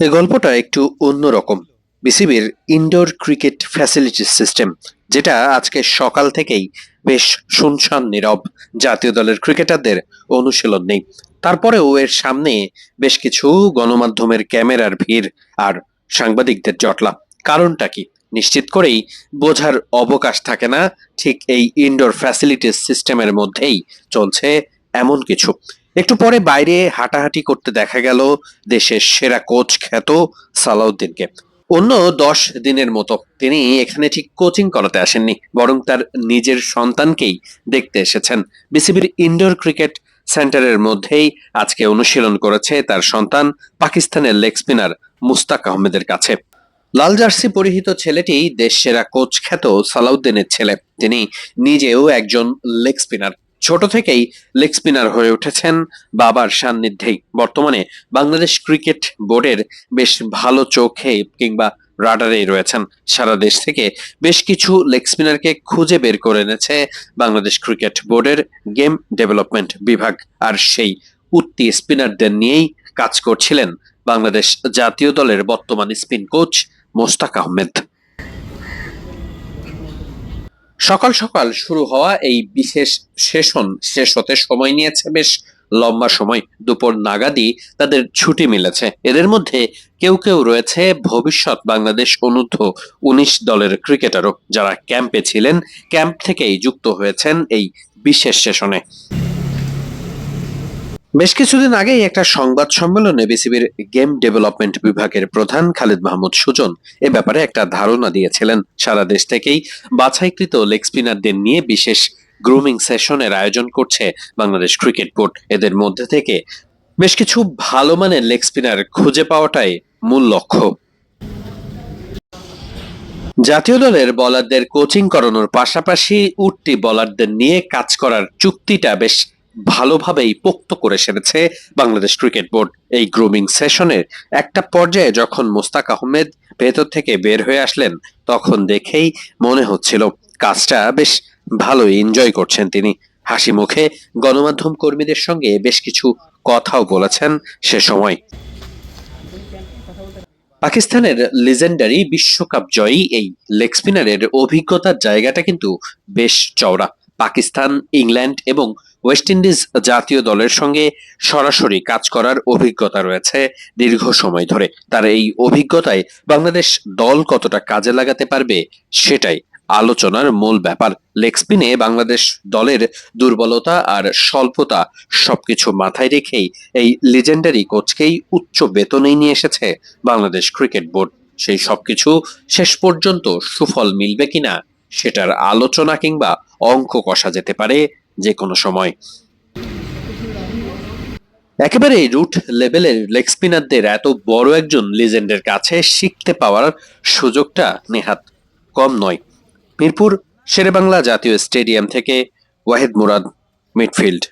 এই গল্পটা একটু অন্যরকম। বিসিবির ইনডোর ক্রিকেট ফ্যাসিলিটি সিস্টেম যেটা আজকে সকাল থেকেই বেশ শুনশান নীরব। জাতীয় দলের ক্রিকেটারদের অনুশীলন নেই। তারপরেও এর সামনে বেশ কিছু গণমাধ্যমের ক্যামেরার ভিড় আর সাংবাদিকদের জটলা। কারণটা কি? নিশ্চিত করেই বোঝার অবকাশ থাকে না, ঠিক এই ইনডোর ফ্যাসিলিটিস সিস্টেমের মধ্যেই চলছে এমন কিছু। একটু পরে বাইরে হাঁটাহাঁটি করতে দেখা গেল দেশের সেরা কোচ খ্যাত সালাউদ্দিনকে। অন্য দশ দিনের মতো তিনি এখানে ঠিক কোচিং করাতে আসেননি, বরং তার নিজের সন্তানকেই দেখতে এসেছেন। বিসিবির ইনডোর ক্রিকেট সেন্টারের মধ্যেই আজকে অনুশীলন করেছে তার সন্তান পাকিস্তানের লেগ স্পিনার মুস্তাক আহমেদের কাছে। লাল জার্সি পরিহিত ছেলেটি দেশ সেরা কোচ খ্যাত সালাউদ্দিনের ছেলে। তিনি নিজেও একজন লেগ স্পিনার। ছোট থেকেই লেগ স্পিনার হয়ে উঠেছেন বাবার সান্নিধ্যেই। বর্তমানে বাংলাদেশ ক্রিকেট বোর্ডের বেশ ভালো চোখে কিংবা রাডারেই রয়েছেন। সারা দেশ থেকে বেশ কিছু লেগ স্পিনারকে খুঁজে বের করে এনেছে বাংলাদেশ ক্রিকেট বোর্ডের গেম ডেভেলপমেন্ট বিভাগ। আর সেই উত্তি স্পিনারদের নিয়েই কাজ করছিলেন বাংলাদেশ জাতীয় দলের বর্তমান স্পিন কোচ মোস্তাক আহমেদ। সকাল সকাল শুরু হওয়া এই বিশেষ সেশন শেষ হতে সময় নিয়েছে বেশ লম্বা সময়। দুপুর নাগাদি তাদের ছুটি মিলেছে। এদের মধ্যে কেউ কেউ রয়েছে ভবিষ্যৎ বাংলাদেশ অনূর্ধ্ব উনিশ দলের ক্রিকেটারও। যারা ক্যাম্পে ছিলেন, ক্যাম্প থেকেই যুক্ত হয়েছেন এই বিশেষ সেশনে। বেশ কিছুদিন আগেই একটা সংবাদ সম্মেলনে বিসিবির গেম ডেভেলপমেন্ট বিভাগের প্রধান খালিদ মাহমুদ সুজন এ ব্যাপারে একটা ধারণা দিয়েছিলেন। সারা দেশ থেকেই বাছাইকৃত লেগ স্পিনারদের নিয়ে বিশেষ গ্রুমিং সেশনের আয়োজন করছে বাংলাদেশ ক্রিকেট বোর্ড। এদের মধ্যে থেকে বেশ কিছু ভালো মানের লেগ স্পিনার খুঁজে পাওয়াটাই মূল লক্ষ্য। জাতীয় দলের বলারদের কোচিং করানোর পাশাপাশি উঠতি বলারদের নিয়ে কাজ করার চুক্তিটা বেশ ভালোভাবেই পোক্ত করে সেরেছে বাংলাদেশ ক্রিকেট বোর্ড। এই গ্রুমিং সেশনের একটা পর্যায়ে যখন মোস্তাক আহমেদ ভেতর থেকে বের হয়ে আসলেন, তখন দেখেই মনে হচ্ছিল কাজটা বেশ ভালো এনজয় করছেন তিনি। হাসি মুখে গণমাধ্যম কর্মীদের সঙ্গে বেশ কিছু কথাও বলেছেন সে সময়। পাকিস্তানের লিজেন্ডারি বিশ্বকাপ জয়ী এই লেগ স্পিনারের অভিজ্ঞতার জায়গাটা কিন্তু বেশ চওড়া। পাকিস্তান, ইংল্যান্ড এবং ওয়েস্ট ইন্ডিজ জাতীয় দলের সঙ্গে সরাসরি কাজ করার অভিজ্ঞতা রয়েছে দীর্ঘ সময় ধরে। তার এই অভিজ্ঞতায় বাংলাদেশ দল কতটা কাজে লাগাতে পারবে সেটাই আলোচনার মূল ব্যাপার। লেগ স্পিনে বাংলাদেশ দলের দুর্বলতা আর স্বল্পতা সবকিছু মাথায় রেখেই এই লিজেন্ডারি কোচকেই উচ্চ বেতনেই নিয়ে এসেছে বাংলাদেশ ক্রিকেট বোর্ড। সেই সবকিছু শেষ পর্যন্ত সুফল মিলবে কিনা সেটার আলোচনা কিংবা অঙ্ক কষা যেতে পারে যে কোনো সময়। একেবারে রুট লেভেলের লেগ স্পিনারদের এত বড় একজন লেজেন্ডের কাছে শিখতে পাওয়ার সুযোগটা নেহাত কম নয়। মিরপুর শেরেবাংলা জাতীয় স্টেডিয়াম থেকে ওয়াহিদ মুরাদ, মিডফিল্ড।